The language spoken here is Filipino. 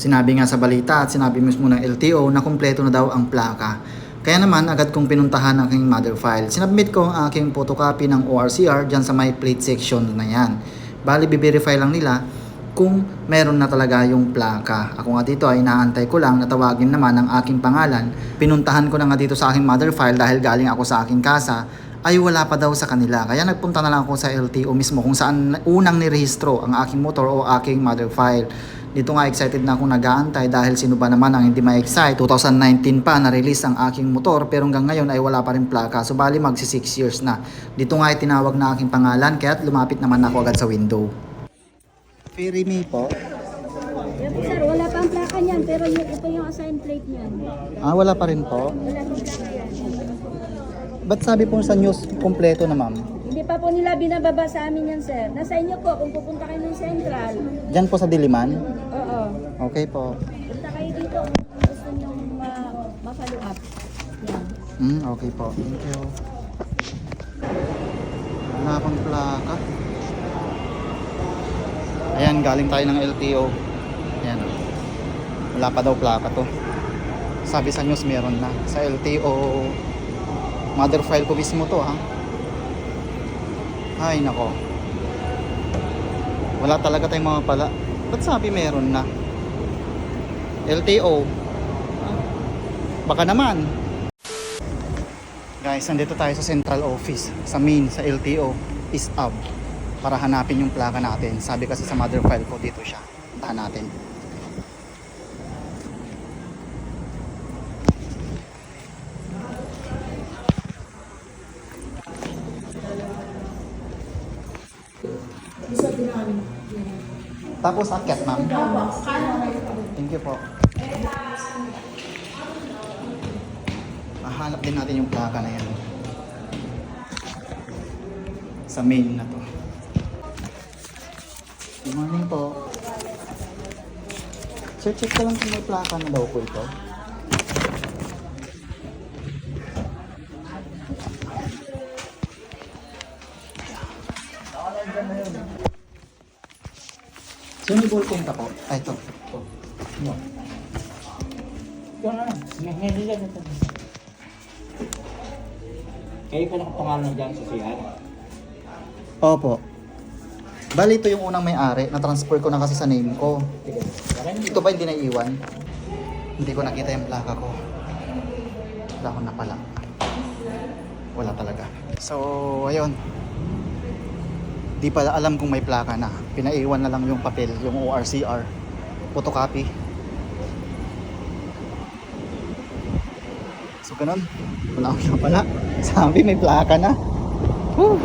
Sinabi nga sa balita at sinabi mismo ng LTO na kumpleto na daw ang plaka. Kaya naman agad kong pinuntahan ang aking mother file. Sinabmit ko ang aking photocopy ng ORCR dyan sa my plate section na yan. Bali, biverify lang nila kung meron na talaga yung plaka. Ako nga dito ay inaantay ko lang na tawagin naman ang aking pangalan. Pinuntahan ko na nga dito sa aking mother file dahil galing ako sa aking kasa ay wala pa daw sa kanila. Kaya nagpunta na lang ako sa LTO mismo kung saan unang nirehistro ang aking motor o aking mother file. Dito nga excited na akong nag-aantay dahil sino ba naman ang hindi ma-excite. 2019 pa na-release ang aking motor pero hanggang ngayon ay wala pa rin plaka. So bali magsi 6 years na. Dito nga ay tinawag na aking pangalan kaya lumapit naman ako agad sa window. Ferry me po. Sir, wala pa ang plaka niyan, pero yung, ito yung assigned plate niyan. Ah, wala pa rin po. Wala pang plaka yan. Ba't sabi po sa news kompleto na ma'am? Hindi pa po nila binababa sa amin yan, sir. Nasa inyo po, kung pupunta kayo ng central. Diyan po sa Diliman? Oo. Okay po. Punta kayo dito kung gusto nyo ma- ma-follow up. Yan. Hmm, okay po. Thank you. Wala pang plaka. Ayan, galing tayo ng LTO. Ayan. Wala pa daw plaka to. Sabi sa news meron na. Sa LTO, mother file ko mismo to ha. Ay, nako. Wala talaga tayong mga pala. Ba't sabi meron na? LTO. Baka naman. Guys, nandito tayo sa central office, sa main, sa LTO, is up para hanapin yung plaka natin. Sabi kasi sa mother file ko, dito siya. Puntahan natin. Tapos akyat, ma'am. Thank you po. Mahanap din natin yung plaka na yan. Sa main na to. Good morning po. Sir, check ko lang kung may plaka na daw po ito. May ballpen ka po? Ay, ito. ito. Ano? Yung ano, hindi lang ito. Kayo pa nakapangalan dyan sa CR? Opo. Bali, ito yung unang may-ari. Na-transfer ko na kasi sa name ko. Ito ba hindi naiwan? Hindi ko nakita yung plaka ko. Wala ko na pala. Wala talaga. So, ayun. Di pala alam kung may plaka na. Pinaiwan na lang yung papel, yung ORCR. Photocopy. So, ganun. Wala ko na pala. Sabi may plaka na. Whew.